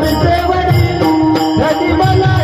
वाढते वडील कधी मला